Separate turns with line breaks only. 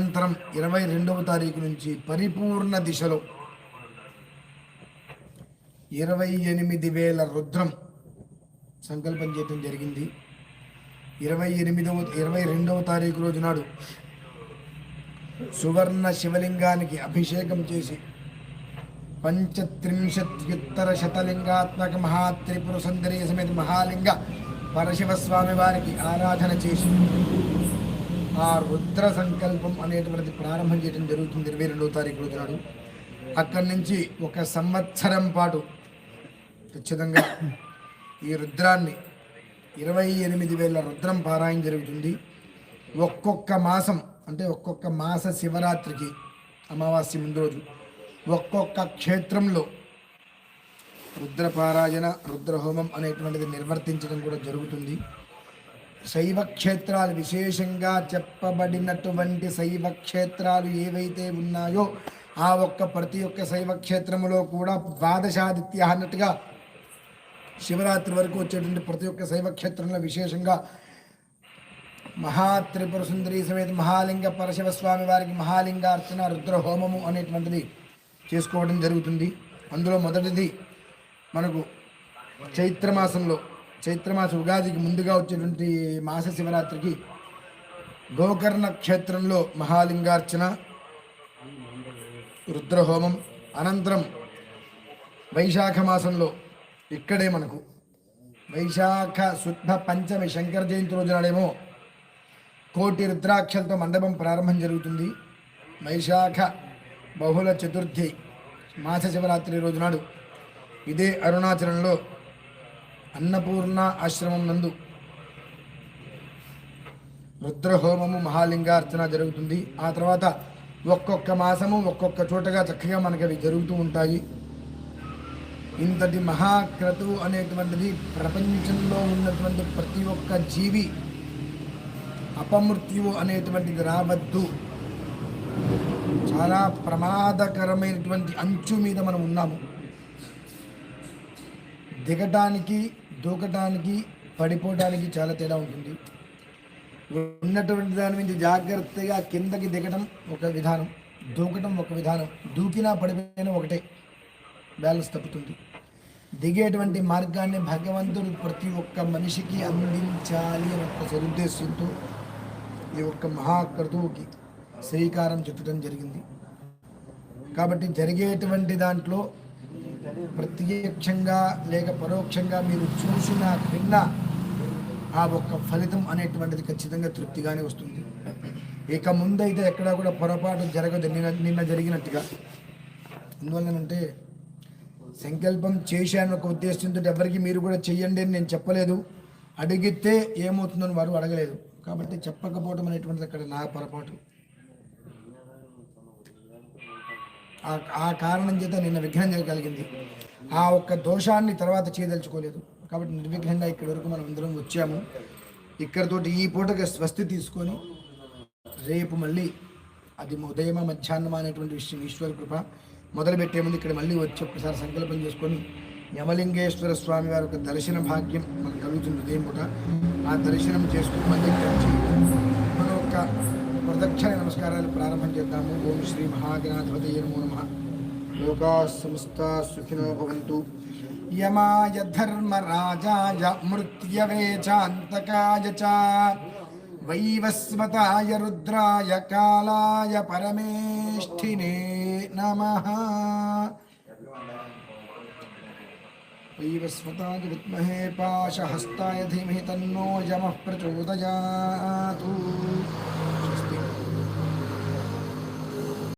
అనంతరం ఇరవై రెండవ తారీఖు నుంచి పరిపూర్ణ దిశలో ఇరవై ఎనిమిది వేల రుద్రం సంకల్పం చేయటం జరిగింది. ఇరవై ఎనిమిదవ ఇరవై రెండవ తారీఖు రోజు నాడు సువర్ణ శివలింగానికి అభిషేకం చేసి పంచత్రింశత్యుత్తర శతలింగాత్మక మహాత్రిపుర సుందరీ సమేత మహాలింగ పరశివస్వామి వారికి ఆరాధన చేసి ఆ రుద్ర సంకల్పం అనేటువంటిది ప్రారంభం చేయడం జరుగుతుంది ఇరవై రెండవ తారీఖు రోజు నాడు. అక్కడి నుంచి ఒక సంవత్సరం పాటు ఖచ్చితంగా ఈ రుద్రాన్ని ఇరవై ఎనిమిది వేల రుద్రం పారాయణ జరుగుతుంది. ఒక్కొక్క మాసం అంటే ఒక్కొక్క మాస శివరాత్రికి అమావాస్య ముందు రోజు ఒక్కొక్క క్షేత్రంలో రుద్రపారాయణ రుద్రహోమం అనేటువంటిది నిర్వర్తించడం కూడా జరుగుతుంది. శైవ క్షేత్రాలు విశేషంగా చెప్పబడినటువంటి శైవ క్షేత్రాలు ఏవైతే ఉన్నాయో ఆ ఒక్క ప్రతి ఒక్క శైవ క్షేత్రములో కూడా ద్వాదశాదిత్య అన్నట్టుగా శివరాత్రి వరకు వచ్చేటువంటి ప్రతి ఒక్క శైవ క్షేత్రంలో విశేషంగా మహాత్రిపుర సుందరి సమేత మహాలింగ పరశివస్వామి వారికి మహాలింగార్చన రుద్ర హోమము అనేటువంటిది చేసుకోవడం జరుగుతుంది. అందులో మొదటిది మనకు చైత్రమాసంలో చైత్రమాస ఉగాదికి ముందుగా వచ్చేటువంటి మాస శివరాత్రికి గోకర్ణ క్షేత్రంలో మహాలింగార్చన రుద్రహోమం అనంతరం వైశాఖ మాసంలో ఇక్కడే మనకు. వైశాఖ శుద్ధ పంచమి శంకర జయంతి రోజు నాడేమో కోటి రుద్రాక్షలతో మండపం ప్రారంభం జరుగుతుంది. వైశాఖ బహుళ చతుర్థి మాస శివరాత్రి రోజు నాడు. ఇదే అరుణాచలంలో అన్నపూర్ణ ఆశ్రమం నందు రుద్రహోమము మహాలింగార్చన జరుగుతుంది. ఆ తర్వాత ఒక్కొక్క మాసము ఒక్కొక్క చోటగా చక్కగా మనకి అవి జరుగుతూ ఉంటాయి. ఇంతటి మహాక్రతువు అనేటువంటిది ప్రపంచంలో ఉన్నటువంటి ప్రతి ఒక్క జీవి అపమృత్యువు అనేటువంటిది రావద్దు. చాలా ప్రమాదకరమైనటువంటి అంచు మీద మనం ఉన్నాము. దిగటానికి దూకటానికి పడిపోవడానికి చాలా తేడా ఉంటుంది. ఉన్నటువంటి దాని మీద జాగ్రత్తగా కిందకి దిగటం ఒక విధానం దూకటం ఒక విధానం. దూకినా పడిపోయినా ఒకటే. బ్యాలెన్స్ తప్పుతుంది. దిగేటువంటి మార్గాన్ని భగవంతుడు ప్రతి ఒక్క మనిషికి అందించాలి అని ఒక సదుద్దేశంతో ఈ ఒక్క మహాక్రతువుకి శ్రీకారం చుట్టడం జరిగింది. కాబట్టి జరిగేటువంటి దాంట్లో ప్రత్యక్షంగా లేక పరోక్షంగా మీరు చూసిన విన్న ఆ ఒక్క ఫలితం అనేటువంటిది ఖచ్చితంగా తృప్తిగానే వస్తుంది. ఇక ముందైతే ఎక్కడా కూడా పొరపాటు జరగదు. నిన్న నిన్న జరిగినట్టుగా. ఎందువల్లనంటే సంకల్పం చేశాను ఒక ఉద్దేశంతో ఎవరికి మీరు కూడా చెయ్యండి అని నేను చెప్పలేదు. అడిగితే ఏమవుతుందని వారు అడగలేదు. కాబట్టి చెప్పకపోవడం అనేటువంటిది అక్కడ నా పొరపాటు. ఆ- ఆ కారణం చేత నిన్న విఘ్నం కలిగింది. ఆ ఒక్క దోషాన్ని తర్వాత చేయదలుచుకోలేదు. కాబట్టి నిర్విఘ్నంగా ఇక్కడి వరకు మనం అందరం వచ్చాము. ఇక్కడతోటి ఈ పూటకి స్వస్తి తీసుకొని రేపు మళ్ళీ అది ఉదయమ మధ్యాహ్నం అనేటువంటి విషయం ఈశ్వర కృప మొదలుపెట్టే ముందు ఇక్కడ మళ్ళీ వచ్చి ఒకసారి సంకల్పం చేసుకొని యమలింగేశ్వర స్వామి వారి యొక్క దర్శన భాగ్యం మనకు కలుగుతుంది ఉదయం పూట. ఆ దర్శనం చేసుకుని మళ్ళీ మన యొక్క ప్రదక్షిణ నమస్కారాలు ప్రారంభం చేద్దాము ఓం శ్రీ మహాగణాధిపతి నమో నమ లోకా సమస్త సుఖినో భవంతు యమాయ ధర్మరాజాయ మృత్యవే చాంతకాయ చ వైవస్వతాయ రుద్రాయ కాలాయ పరమేష్ఠినే నమ వైవస్వతాయ విద్మహే పాశహస్తాయ ధీమహి తన్నో యమః ప్రచోదయాతు